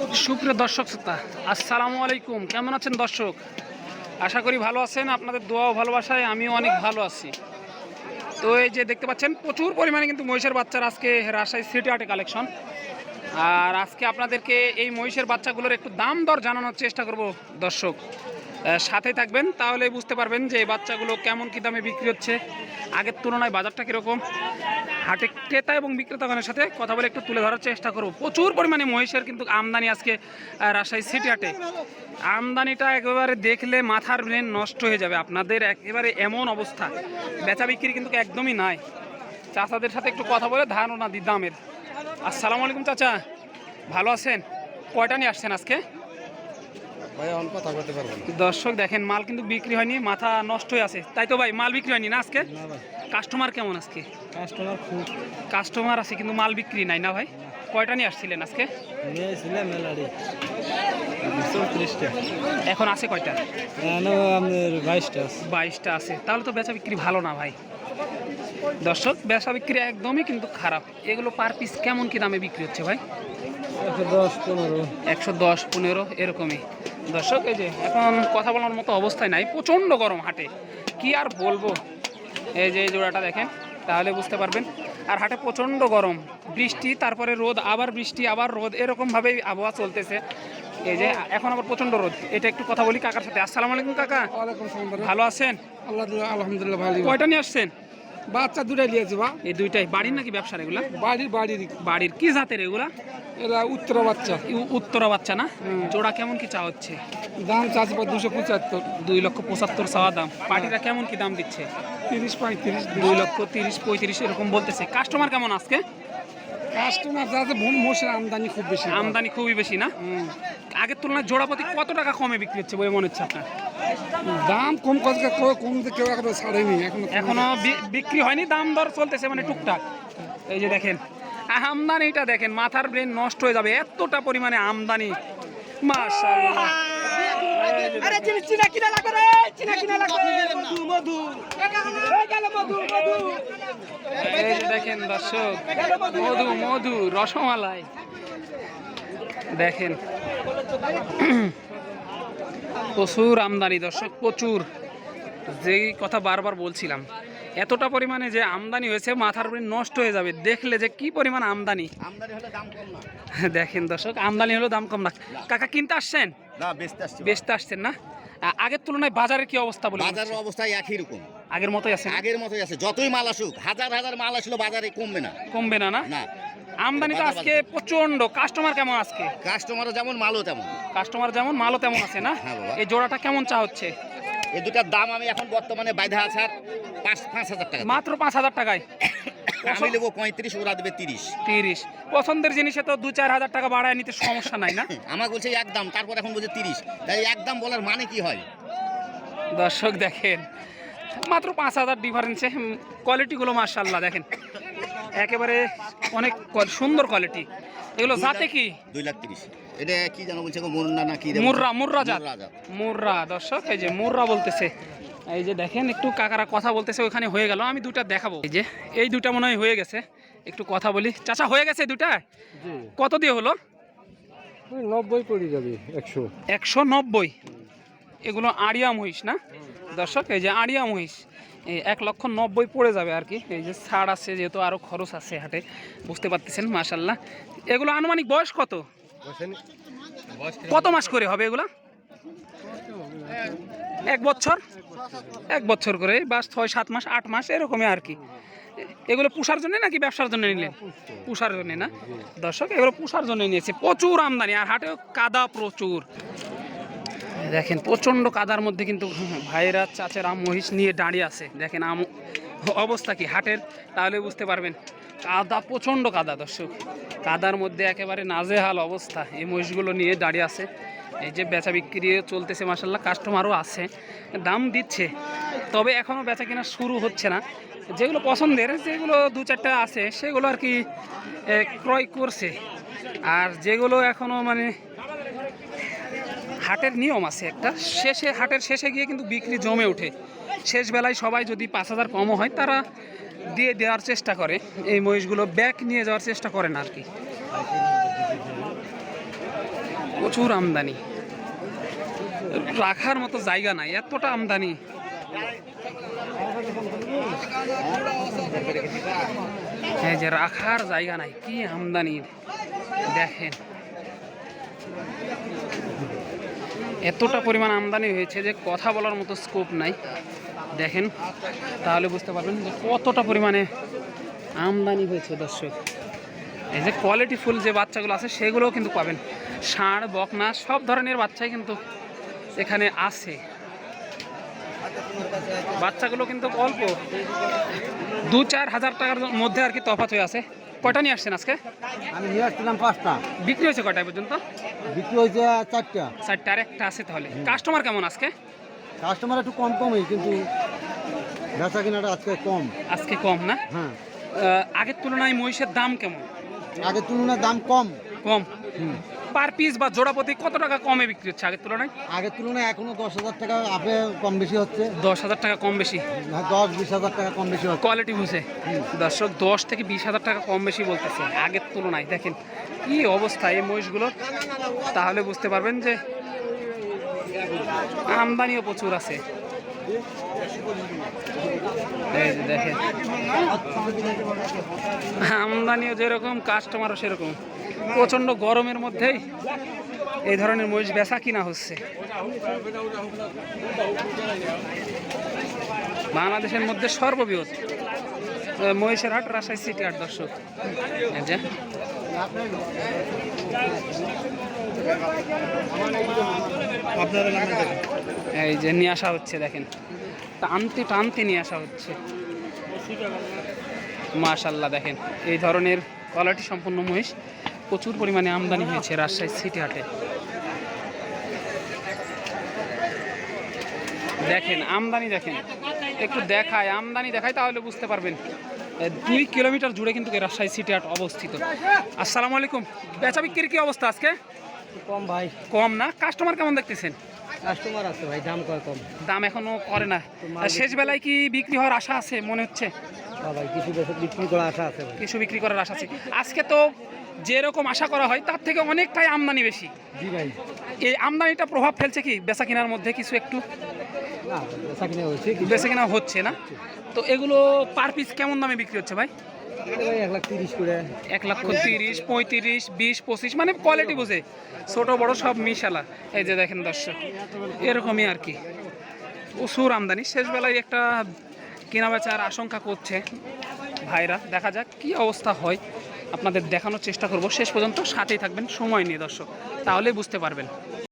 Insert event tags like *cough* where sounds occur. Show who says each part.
Speaker 1: সুপ্রিয় দর্শক শ্রোতা, আসসালামু আলাইকুম। কেমন আছেন দর্শক? আশা করি ভালো আছেন, আপনাদের দোয়া ভালোবাসায় আমিও অনেক ভালো আছি। তো এই যে দেখতে পাচ্ছেন, প্রচুর পরিমাণে কিন্তু মহিষের বাচ্চার আজকে রাজশাহী সিটি আর্টে কালেকশন আর আজকে আপনাদেরকে এই মহিষের বাচ্চাগুলোর একটু দাম দর জানানোর চেষ্টা করব দর্শক। সাথে থাকবেন তাহলে বুঝতে পারবেন যে এই বাচ্চাগুলো কেমন কী দামে বিক্রি হচ্ছে। আগের তুলনায় বাজারটা কীরকম? হাটে ক্রেতা এবং বিক্রেতাগণের সাথে কথা বলে একটু তুলে ধরার চেষ্টা করব। প্রচুর পরিমাণে মহিষের কিন্তু আমদানি আজকে রাজশাহী সিটি হাটে। আমদানিটা একেবারে দেখলে মাথার ব্রেন নষ্ট হয়ে যাবে। আপনাদের একেবারে এমন অবস্থা। বেচা বিক্রি কিন্তু একদমই নাই। চাচাদের সাথে একটু কথা বলে ধারণা দি দামের। আসসালামু আলাইকুম চাচা। ভালো আছেন? কয়টা নিয়ে আসছেন আজকে
Speaker 2: ভাই অন কথা বলতে পারব না
Speaker 1: দর্শক দেখেন মাল কিন্তু বিক্রি হয়নি মাথা নষ্ট হয়ে আছে। তাই তো ভাই মাল বিক্রি হয়নি না আজকে? কাস্টমার কেমন আজকে?
Speaker 2: কাস্টমার খুব।
Speaker 1: কাস্টমার আছে কিন্তু মাল বিক্রি নাই না ভাই? কয়টা নিয়ে আসছিলেন আজকে? এখন আছে কয়টা?
Speaker 2: বাইশটা
Speaker 1: বাইশটা আছে। তাহলে তো বেচা বিক্রি ভালো না ভাই। দর্শক বেচা বিক্রি একদমই কিন্তু খারাপ। এগুলো পার পিস কেমন কি দামে বিক্রি হচ্ছে ভাই?
Speaker 2: একশো দশ পনেরো।
Speaker 1: এরকমই। দর্শক এই যে এখন কথা বলার মতো অবস্থায় নাই প্রচণ্ড গরম হাটে। কি আর বলব? এই যে এই জোড়াটা দেখেন তাহলে বুঝতে পারবেন। আর হাটে প্রচণ্ড গরম বৃষ্টি তারপরে রোদ আবার বৃষ্টি আবার রোদ এরকমভাবেই আবহাওয়া চলতেছে। এই যে এখন আবার প্রচণ্ড রোদ। এটা একটু কথা বলি কাকার সাথে। আসসালামু আলাইকুম কাকা। ভালো আছেন?
Speaker 2: আল্লাহ আলহামদুলিল্লাহ ভালো
Speaker 1: কয়টা নিয়ে আসছেন?
Speaker 2: বাচ্চা দুটাই নিয়েছে বা
Speaker 1: এই দুইটাই। বাড়ির নাকি ব্যবসার এগুলা?
Speaker 2: বাড়ির বাড়ির।
Speaker 1: বাড়ির কি জাতের এগুলা?
Speaker 2: এরা উত্তর বাচ্চা।
Speaker 1: উত্তর বাচ্চা না? জোড়া কেমন কি চা হচ্ছে?
Speaker 2: দাম চাচ্ছে পর দুশো পঁচাত্তর।
Speaker 1: দুই লক্ষ পঁচাত্তর চাওয়া দাম। পার্টিরা কেমন কি দাম দিচ্ছে?
Speaker 2: তিরিশ পঁয়ত্রিশ।
Speaker 1: দুই লক্ষ তিরিশ পঁয়ত্রিশ এরকম বলতেছে। কাস্টমার কেমন আজকে?
Speaker 2: কাস্টমার যাতে ভুল মোষের আমদানি খুব বেশি
Speaker 1: আমদানি খুবই বেশি না? আগের তুলনায় জোড়াপতি কত টাকা কমে বিক্রি হচ্ছে বলে মনে হচ্ছে আপনার?
Speaker 2: দাম কম কত কেউ কম কেউ এখনও ছাড়েনি এখন
Speaker 1: এখনও বি- বিক্রি হয়নি দাম দর চলতেছে মানে টুকটাক। এই যে দেখেন আমদানিটা দেখেন মাথার ব্রেন নষ্ট হয়ে যাবে এতটা পরিমাণে আমদানি। মাশাআল্লাহ।
Speaker 2: আরে চিনি চিনা কিনা লাগবে রে? চিনা কিনা লাগবে? মধু মধু এই গেল মধু মধু।
Speaker 1: এই যে দেখেন দর্শক মধু মধু রসমালাই। দেখেন। প্রচুর আমদানি দর্শক প্রচুর। যেই কথা বারবার বলছিলাম এতটা পরিমাণে যে আমদানি হয়েছে মাথার উপরে নষ্ট হয়ে যাবে। দেখলে যে কি পরিমাণ আমদানি। *laughs* দেখেন দর্শক আমদানি হলো দাম কম না। কাকা কিনতে আসছেন?
Speaker 3: না বেচতে আসছে।
Speaker 1: বেচতে আসছেন না? আগের তুলনায় বাজারের কি অবস্থা বলে
Speaker 3: বাজারের অবস্থা একই রকম।
Speaker 1: আগের মতোই আছে
Speaker 3: আগের মতোই আছে। যতই মাল আসুক হাজার হাজার মাল আসলো বাজারে কমবে না।
Speaker 1: কমবে না না?
Speaker 3: না।
Speaker 1: আমদানি তো আজকে প্রচণ্ড কাস্টমার কেমন আজকে?
Speaker 3: কাস্টমার যেমন মালও তেমন।
Speaker 1: কাস্টমার যেমন মালও তেমন আছে না?
Speaker 3: হ্যাঁ
Speaker 1: এই জোড়াটা কেমন চা হচ্ছে?
Speaker 3: এই দুটার দাম আমি এখন বর্তমানে বাইধা আছে আর পাঁচ পাঁচ হাজার টাকা।
Speaker 1: মাত্র পাঁচ হাজার টাকায়।
Speaker 3: আমি নেব পঁয়ত্রিশ ওরা দেবে তিরিশ।
Speaker 1: তিরিশ। পছন্দের জিনিসে তো দু চার হাজার টাকা বাড়ায় নিতে সমস্যা নাই না? *laughs*
Speaker 3: আমাকে বলছে এক দাম তারপর এখন বলছে তিরিশ। তাই এক দাম বলার মানে কি হয়?
Speaker 1: দর্শক দেখেন মাত্র পাঁচ হাজার ডিফারেন্সে কোয়ালিটিগুলো মার্শাল্লাহ দেখেন। একেবারে অনেক সুন্দর কোয়ালিটি এগুলো জাতে কি?
Speaker 3: দুই লাখ তিরিশ। এটা কি জানো বলছে গো, মুন্না না কি রে?
Speaker 1: মুর্রা মুর্রা জাত।
Speaker 3: মুর্রা
Speaker 1: দর্শক এই যে মুর্রা বলতেছে। এই যে দেখেন একটু কাকারা কথা বলতেছে ওখানে হয়ে গেল। আমি দুটা দেখাবো। এই যে এই দুটা মনে হয় হয়ে গেছে। একটু কথা বলি। চাচা হয়ে গেছে দুটা কত দিয়ে হলো?
Speaker 2: ওই নব্বই পড়ে যাবে একশো।
Speaker 1: একশো নব্বই। এগুলো আড়িয়া মহিষ না? দর্শক এই যে আড়িয়া মহিষ। এক লক্ষ নব্বই পড়ে যাবে আর কি। এই যে ছাড় আছে, যেহেতু আরও খরচ আছে হাটে, বুঝতে পারতেছেন মাশাল্লাহ এগুলো আনুমানিক বয়স কত? কত মাস করে হবে এগুলা? এক বছর? এক বছর করে বা ছয়, সাত মাস, আট মাস, এরকমই আর কি। এগুলো পুষার জন্য নাকি ব্যবসার জন্য নিলেন? পুষার জন্য না? দর্শক, এগুলো পুষার জন্য নিয়েছে। প্রচুর আমদানি, আর হাটেও কাদা প্রচুর। দেখেন, প্রচণ্ড কাদার মধ্যে কিন্তু ভাইরা চাচেরা, মহিষ নিয়ে দাঁড়িয়ে আছে। দেখেন, আম অবস্থা কি? হাটের? তাহলে বুঝতে পারবেন। কাদা, প্রচণ্ড কাদা, দর্শক। কাদার মধ্যে একেবারে নাজেহাল অবস্থা। এই মহিষগুলো নিয়ে দাঁড়িয়ে আছে। এই যে বেচা বিক্রি চলতেছে মাসাল্লাহ কাস্টমারও আছে। দাম দিচ্ছে। তবে এখনও বেচা কেনা শুরু হচ্ছে না। যেগুলো পছন্দের, যেগুলো দু চারটা আছে, সেগুলো আর কি ক্রয় করছে। আর যেগুলো এখনও মানে হাটের নিয়ম আছে একটা। শেষে, হাটের শেষে গিয়ে কিন্তু বিক্রি জমে ওঠে। শেষ বেলায় সবাই যদি পাঁচ হাজার কমও হয়, তারা দিয়ে দেওয়ার চেষ্টা করে। এই মহিষগুলো ব্যাক নিয়ে যাওয়ার চেষ্টা করেন আর কি। প্রচুর আমদানি। রাখার মতো জায়গা নাই, এতটা আমদানি। এই যে রাখার জায়গা নাই, কি আমদানি। দেখেন। এতটা পরিমাণ আমদানি হয়েছে যে কথা বলার মতো স্কোপ নাই। দেখেন, তাহলে বুঝতে পারবেন যে কতটা পরিমাণে আমদানি হয়েছে দর্শক। এই যে কোয়ালিটি ফুল যে বাচ্চাগুলো আছে, সেগুলোও কিন্তু পাবেন। ষাঁড়, বকনা, সব ধরনের বাচ্চাই কিন্তু এখানে আছে। বাচ্চাগুলো কিন্তু অল্প। দু চার হাজার টাকার মধ্যে আর কি তফাৎ হয়ে আছে। কয়টা নিয়ে আসছেন আজকে?
Speaker 4: আমি নিয়ে আসছিলাম পাঁচটা।
Speaker 1: বিক্রি হয়েছে কটায় পর্যন্ত?
Speaker 4: বিক্রি হয়েছে চারটা।
Speaker 1: চারটা আর একটা আছে তাহলে। কাস্টমার কেমন আজকে?
Speaker 4: কাস্টমার একটু কম কমই কিন্তু বেচা কিনাটা আজকে কম।
Speaker 1: আজকে কম না?
Speaker 4: হ্যাঁ।
Speaker 1: আগের তুলনায় মহিষের দাম কেমন?
Speaker 4: আগের তুলনায় দাম কম।
Speaker 1: কম। পার পিস বা জোড়া প্রতি কত টাকা কমে বিক্রি হচ্ছে আগের তুলনায়?
Speaker 4: আগের তুলনায় এখনও দশ হাজার টাকা আপে কম বেশি হচ্ছে।
Speaker 1: দশ হাজার টাকা কম বেশি।
Speaker 4: হ্যাঁ, দশ বিশ হাজার টাকা কম বেশি হচ্ছে।
Speaker 1: কোয়ালিটি বুঝে। দর্শক দশ থেকে বিশ হাজার টাকা কম বেশি বলতেছে আগের তুলনায়। দেখেন কি অবস্থা এই মহিষগুলোর তাহলে বুঝতে পারবেন যে আমদানিও প্রচুর আছে। আমদানিও যেরকম কাস্টমারও সেরকম। প্রচণ্ড গরমের মধ্যেই এই ধরনের মহিষ বেচা কিনা হচ্ছে। বাংলাদেশের মধ্যে সর্ববৃহৎ মহিষের হাট রাজশাহী সিটি হাট দর্শক। এই যে নিয়ে আসা হচ্ছে, দেখেন। টানতে টানতে নিয়ে আসা হচ্ছে। মাশাল্লাহ, দেখেন। এই ধরনের কোয়ালিটি সম্পূর্ণ মহিষ প্রচুর পরিমাণে আমদানি হয়েছে রাজশাহী সিটি হাটে। দেখেন, আমদানি, দেখেন। একটু দেখায় আমদানি দেখায় তাহলে বুঝতে পারবেন। দুই কিলোমিটার জুড়ে কিন্তু রাজশাহী সিটি হাট অবস্থিত। আসসালামু আলাইকুম। বেচা বিক্রির কি অবস্থা আজকে?
Speaker 4: কম ভাই।
Speaker 1: কম না? কাস্টমার কেমন দেখতেছেন?
Speaker 4: কাস্টমার আছে ভাই দাম কয় কম?
Speaker 1: দাম এখনও করে না। শেষ বেলায় কি বিক্রি হওয়ার আশা আছে মনে হচ্ছে?
Speaker 4: ভাই কিছু বিক্রি করা আশা আছে
Speaker 1: কিছু বিক্রি করার আশা আছে। আজকে তো যেরকম আশা করা হয় তার থেকে অনেকটাই আমদানি বেশি।
Speaker 4: জি ভাই।
Speaker 1: এই আমদানিটা প্রভাব ফেলছে কি? বেচা কেনার মধ্যে কিছু একটু?
Speaker 4: বেচা কিনে
Speaker 1: বেচা কেনা হচ্ছে না? তো এগুলো পার পিস কেমন দামে বিক্রি হচ্ছে ভাই? এক লক্ষ তিরিশ, পঁয়ত্রিশ, বিশ, পঁচিশ মানে কোয়ালিটি বুঝে। ছোট, বড় সব মিশালা। এই যে দেখেন দর্শক, এরকমই আর কি। প্রচুর আমদানি। শেষ বেলায় একটা কেনা বেচার আশঙ্কা করছে ভাইরা। দেখা যাক কি অবস্থা হয়। আপনাদের দেখানোর চেষ্টা করব। শেষ পর্যন্ত সাথেই থাকবেন। সময় নিয়ে দর্শক। তাহলেই বুঝতে পারবেন।